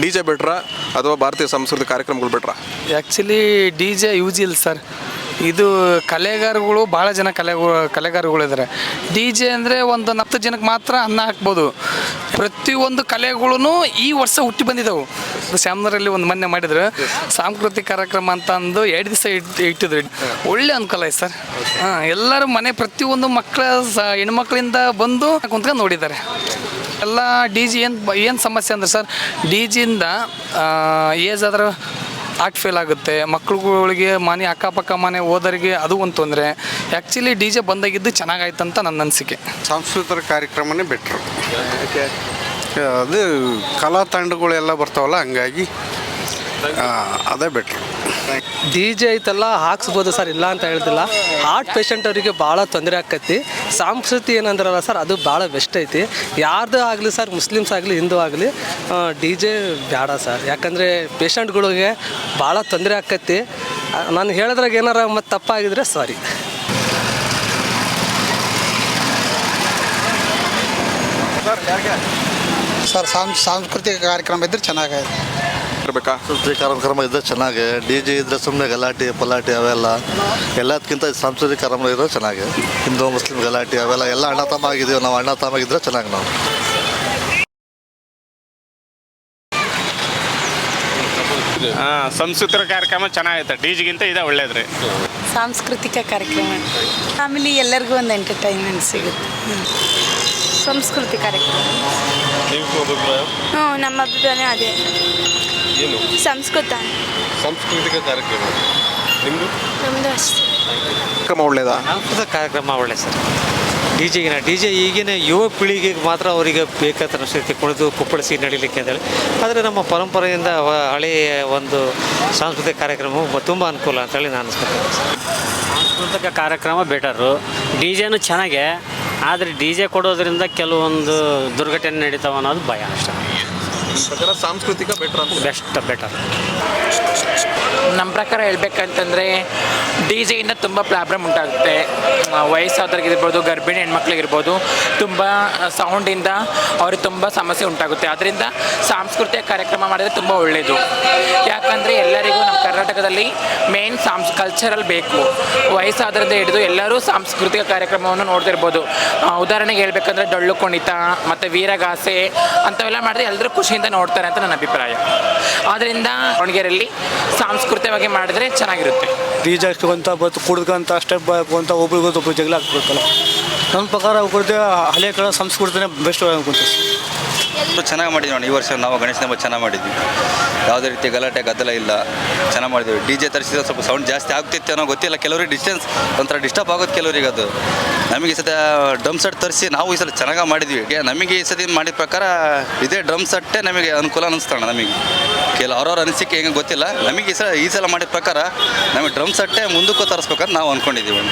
D J ಬಿಟ್ರಾ ಅಥವಾ ಭಾರತೀಯ ಸಂಸ್ಕೃತಿ ಕಾರ್ಯಕ್ರಮಗಳು ಬಿಟ್ರಾ? ಆ್ಯಕ್ಚುಲಿ ಡಿ ಜೆ ಯೂಸ್ ಇಲ್ಲ ಸರ್. ಇದು ಕಲೆಗಾರಗಳು ಭಾಳ ಜನ ಕಲೆ ಕಲೆಗಾರಗಳಿದ್ದಾರೆ ಡಿ ಜೆ ಅಂದರೆ ಒಂದು ಹತ್ತು ಜನಕ್ಕೆ ಮಾತ್ರ ಅನ್ನ ಹಾಕ್ಬೋದು. ಪ್ರತಿಯೊಂದು ಕಲೆಗಳೂ ಈ ವರ್ಷ ಹುಟ್ಟಿ ಬಂದಿದ್ದವು ಶ್ಯಾಮ್ನರಲ್ಲಿ ಒಂದು ಮೊನ್ನೆ ಮಾಡಿದ್ರು. ಸಾಂಸ್ಕೃತಿಕ ಕಾರ್ಯಕ್ರಮ ಅಂತ ಅಂದು ಎರಡು ದಿವಸ ಇಟ್ಟು ಇಟ್ಟಿದ್ರು. ಒಳ್ಳೆ ಅನುಕೂಲ ಐತೆ ಸರ್. ಹಾಂ, ಎಲ್ಲರೂ ಮನೆ ಪ್ರತಿಯೊಂದು ಮಕ್ಕಳ ಸ, ಹೆಣ್ಮಕ್ಳಿಂದ ಬಂದು ಕುಂತ್ಕೊಂಡು ನೋಡಿದ್ದಾರೆ. ಎಲ್ಲ ಡಿ ಜಿ ಏನು ಏನು ಸಮಸ್ಯೆ ಅಂದ್ರೆ ಸರ್, ಡಿ ಜಿಯಿಂದ ಏಜ್ ಆದರೂ ಆಕ್ಟ್ ಫೇಲ್ ಆಗುತ್ತೆ. ಮಕ್ಳುಗಳಿಗೆ ಮನೆ ಅಕ್ಕಪಕ್ಕ ಮನೆ ಹೋದರಿಗೆ ಅದು ಒಂದು ತೊಂದರೆ. ಆ್ಯಕ್ಚುಲಿ ಡಿ ಜೆ ಬಂದಾಗಿದ್ದು ಚೆನ್ನಾಗಾಯ್ತು ಅಂತ ನನ್ನ ಅನಿಸಿಕೆ. ಸಾಂಸ್ಕೃತಿಕ ಕಾರ್ಯಕ್ರಮನೇ ಬೆಟ್ರು. ಅದು ಕಲಾ ತಂಡಗಳೆಲ್ಲ ಬರ್ತಾವಲ್ಲ, ಹಂಗಾಗಿ ಅದೇ ಬೆಟ್ರ್. ಡಿ ಜೆ ಐತಲ್ಲ ಹಾಕ್ಸ್ಬೋದು ಸರ್ ಇಲ್ಲ ಅಂತ ಹೇಳ್ತಿಲ್ಲ ಹಾರ್ಟ್ ಪೇಷಂಟ್ ಅವರಿಗೆ ಭಾಳ ತೊಂದರೆ ಆಕತಿ. ಸಂಸ್ಕೃತಿ ಏನಂದ್ರಲ್ಲ ಸರ್ ಅದು ಭಾಳ ಬೆಸ್ಟ್ ಐತಿ. ಯಾರ್ದು ಆಗಲಿ ಸರ್ ಮುಸ್ಲಿಮ್ಸ್ ಆಗಲಿ ಹಿಂದೂ ಆಗಲಿ ಡಿ ಜೆ ಬೇಡ ಸರ್. ಯಾಕಂದರೆ ಪೇಷಂಟ್ಗಳಿಗೆ ಭಾಳ ತೊಂದರೆ ಆಕತಿ. ನಾನು ಹೇಳಿದ್ರಾಗ ಏನಾರ ಮತ್ತೆ ತಪ್ಪಾಗಿದ್ರೆ ಸಾರಿ. ಸರ್ ಸಾಂಸ್ ಸಾಂಸ್ಕೃತಿಕ ಕಾರ್ಯಕ್ರಮ ಇದ್ರೆ ಚೆನ್ನಾಗಿದೆ ಇರಬೇಕಾ ಸಾಂಸ್ಕೃತಿಕ ಕಾರ್ಯಕ್ರಮ ಇದ್ರೆ ಚೆನ್ನಾಗಿ ಡಿ ಜೆ ಇದ್ದರೆ ಸುಮ್ಮನೆ ಗಲಾಟೆ ಪಲಾಟೆ ಅವೆಲ್ಲ. ಎಲ್ಲದಕ್ಕಿಂತ ಸಾಂಸ್ಕೃತಿಕ ಕಾರ್ಯಕ್ರಮ ಇದ್ರೆ ಚೆನ್ನಾಗಿ. ಹಿಂದೂ ಮುಸ್ಲಿಂ ಗಲಾಟೆ ಅವೆಲ್ಲ ಎಲ್ಲ ಅಣ್ಣ ತಮ್ಮ ಆಗಿದ್ದೀವಿ ನಾವು ಅಣ್ಣ ತಮ್ಮ ಆಗಿದ್ರೆ ಚೆನ್ನಾಗಿ ನಾವು. ಹಾಂ ಸಂಸ್ಕೃತಿಕ ಕಾರ್ಯಕ್ರಮ ಚೆನ್ನಾಗೈತೆ. ಡಿ ಜಿಗಿಂತ ಇದೆ ಒಳ್ಳೇದ್ರಿ. ಸಾಂಸ್ಕೃತಿಕ ಕಾರ್ಯಕ್ರಮ. ಫ್ಯಾಮಿಲಿ ಎಲ್ಲರಿಗೂ ಒಂದು ಎಂಟರ್ಟೈನ್ಮೆಂಟ್ ಸಿಗುತ್ತೆ. ಸಂಸ್ಕೃತಿ ಕಾರ್ಯಕ್ರಮ. ಹ್ಞೂ ನಮ್ಮ ಅಭಿಪ್ರಾಯ ಅದೇ. ಏನು? ಸಂಸ್ಕೃತ. ಸಾಂಸ್ಕೃತಿಕ ಕಾರ್ಯಕ್ರಮ. ನಿಮ್ಮದು ನಮ್ಮದು ಅಷ್ಟೇ. ಕಾರ್ಯಕ್ರಮ ಒಳ್ಳೇದಾ? ಸಾಂಸ್ಕೃತಿಕ ಕಾರ್ಯಕ್ರಮ ಒಳ್ಳೆ ಸರ್. ಡಿ ಜೆಗಿನ ಡಿ ಜೆ ಈಗಿನ ಯುವ ಪೀಳಿಗೆಗೆ ಮಾತ್ರ ಅವರಿಗೆ ಬೇಕಾದ ಸ್ಥಿತಿ ಕುಣಿದು ಕುಪ್ಪಳಿಸಿ ನಡೀಲಿಕ್ಕೆ ಅಂತೇಳಿ. ಆದರೆ ನಮ್ಮ ಪರಂಪರೆಯಿಂದ ವ- ಹಳೆಯ ಒಂದು ಸಾಂಸ್ಕೃತಿಕ ಕಾರ್ಯಕ್ರಮವು ತುಂಬ ಅನುಕೂಲ ಅಂತೇಳಿ ನಾನು ಅನ್ಸ್ಕೊತೀನಿ ಸಾಂಸ್ಕೃತಿಕ ಕಾರ್ಯಕ್ರಮ ಬೆಟರು. ಡಿ ಜೆನೂ ಚೆನ್ನಾಗೆ ಆದರೆ ಡಿ ಜೆ ಕೊಡೋದ್ರಿಂದ ಕೆಲವೊಂದು ದುರ್ಘಟನೆ ನಡೀತಾವ ಅನ್ನೋದು ಭಯ ಅಷ್ಟೇ. ಪ್ರಕಾರ ಸಾಂಸ್ಕೃತಿಕ ಬೆಟರ್ ಅಂತ ಬೆಸ್ಟ್ ಬೆಟರ್ ನಮ್ಮ ಪ್ರಕಾರ ಹೇಳ್ಬೇಕಂತಂದರೆ ಡಿ ಜೆಯಿಂದ ತುಂಬ ಪ್ರಾಬ್ಲಮ್ ಉಂಟಾಗುತ್ತೆ. ವಯಸ್ಸಾದವ್ರಿಗಿರ್ಬೋದು ಗರ್ಭಿಣಿ ಹೆಣ್ಮಕ್ಳಿಗಿರ್ಬೋದು ತುಂಬ ಸೌಂಡಿಂದ ಅವ್ರಿಗೆ ತುಂಬ ಸಮಸ್ಯೆ ಉಂಟಾಗುತ್ತೆ. ಅದರಿಂದ ಸಾಂಸ್ಕೃತಿಕ ಕಾರ್ಯಕ್ರಮ ಮಾಡಿದ್ರೆ ತುಂಬ ಒಳ್ಳೆಯದು ಯಾಕಂದರೆ ಎಲ್ಲರಿಗೂ ನಮ್ಮ ಕರ್ನಾಟಕದಲ್ಲಿ ಮೇನ್ ಸಾಂಸ್ ಕಲ್ಚರಲ್ ಬೇಕು. ವಯಸ್ಸಾದ್ರಿಂದ ಹಿಡಿದು ಎಲ್ಲರೂ ಸಾಂಸ್ಕೃತಿಕ ಕಾರ್ಯಕ್ರಮವನ್ನು ನೋಡ್ತಿರ್ಬೋದು. ಉದಾಹರಣೆಗೆ ಹೇಳ್ಬೇಕಂದ್ರೆ ಡೊಳ್ಳು ಕುಣಿತ, ಮತ್ತು ವೀರಗಾಸೆ ಅಂಥವೆಲ್ಲ ಮಾಡಿದ್ರೆ ಎಲ್ಲರೂ ಖುಷಿಯಿಂದ ನೋಡ್ತಾರೆ ಅಂತ ನನ್ನ ಅಭಿಪ್ರಾಯ. ಆದ್ದರಿಂದ ದಾವಣಗೆರೆಯಲ್ಲಿ ಸಾಂಸ್ಕೃತಿಕವಾಗಿ ಮಾಡಿದ್ರೆ ಚೆನ್ನಾಗಿರುತ್ತೆ. ಡಿ ಜೆ ಅಂತ ಬತ್ತು ಕುಡ್ಕೊಂತ ಸ್ಟೆಪ್ ಒಬ್ಬರಿಗೊಂದು ಒಬ್ರು ಜಗಳ ಆಗ್ಬಿಡ್ತಲ್ಲ ನನ್ನ ಪ್ರಕಾರ ಅವ್ರದ್ದೇ ಹಳೆ ಕಾಲ ಸಂಸ್ಕೃತಿನೇ ಬೆಸ್ಟ್ ಅನ್ಕೊಂತೀವಿ. ಚೆನ್ನಾಗಿ ಮಾಡಿದ್ವಿ ನೋಡಿ, ಈ ವರ್ಷ ನಾವು ಗಣೇಶ ಹಬ್ಬ ಚೆನ್ನಾಗಿ ಮಾಡಿದ್ವಿ. ಯಾವುದೇ ರೀತಿ ಗಲಾಟೆ, ಗದ್ದಲ ಇಲ್ಲ, ಚೆನ್ನಾಗಿ ಮಾಡಿದ್ವಿ. ಡಿ ಜೆ ತರಿಸಿದ್ರೆ ಸ್ವಲ್ಪ ಸೌಂಡ್ ಜಾಸ್ತಿ ಆಗ್ತಿತ್ತು ಅನ್ನೋ ಗೊತ್ತಿಲ್ಲ, ಕೆಲವರಿಗೆ ಡಿಸ್ಟೆನ್ಸ್ ಒಂಥರ ಡಿಸ್ಟರ್ಬ್ ಆಗೋದು ಕೆಲವರಿಗೆ ಅದು. ನಮಗೆ ಈ ಸತ ಡ್ರಮ್ ಸೆಟ್ ತರಿಸಿ ನಾವು ಈ ಸಲ ಚೆನ್ನಾಗಿ ಮಾಡಿದ್ವಿ. ನಮಗೆ ಈ ಸತಿ ಮಾಡಿದ ಪ್ರಕಾರ ಇದೇ ಡ್ರಮ್ ಸೆಟ್ಟೇ ನಮಗೆ ಅನುಕೂಲ ಅನ್ನಿಸ್ತಾಣ ನಮಗೆ. ಕೆಲ ಅವ್ರವ್ರ ಅನಿಸಿಕೆ ಹೆಂಗೆ ಗೊತ್ತಿಲ್ಲ. ನಮಗೆ ಈ ಸಲ ಈ ಸಲ ಮಾಡಿದ ಪ್ರಕಾರ ನಮಗೆ ಡ್ರಮ್ ಸೆಟ್ಟೇ ಮುಂದಕ್ಕೂ ತರಿಸ್ಬೇಕಂತ ನಾವು ಅಂದ್ಕೊಂಡಿದ್ದೀವಿ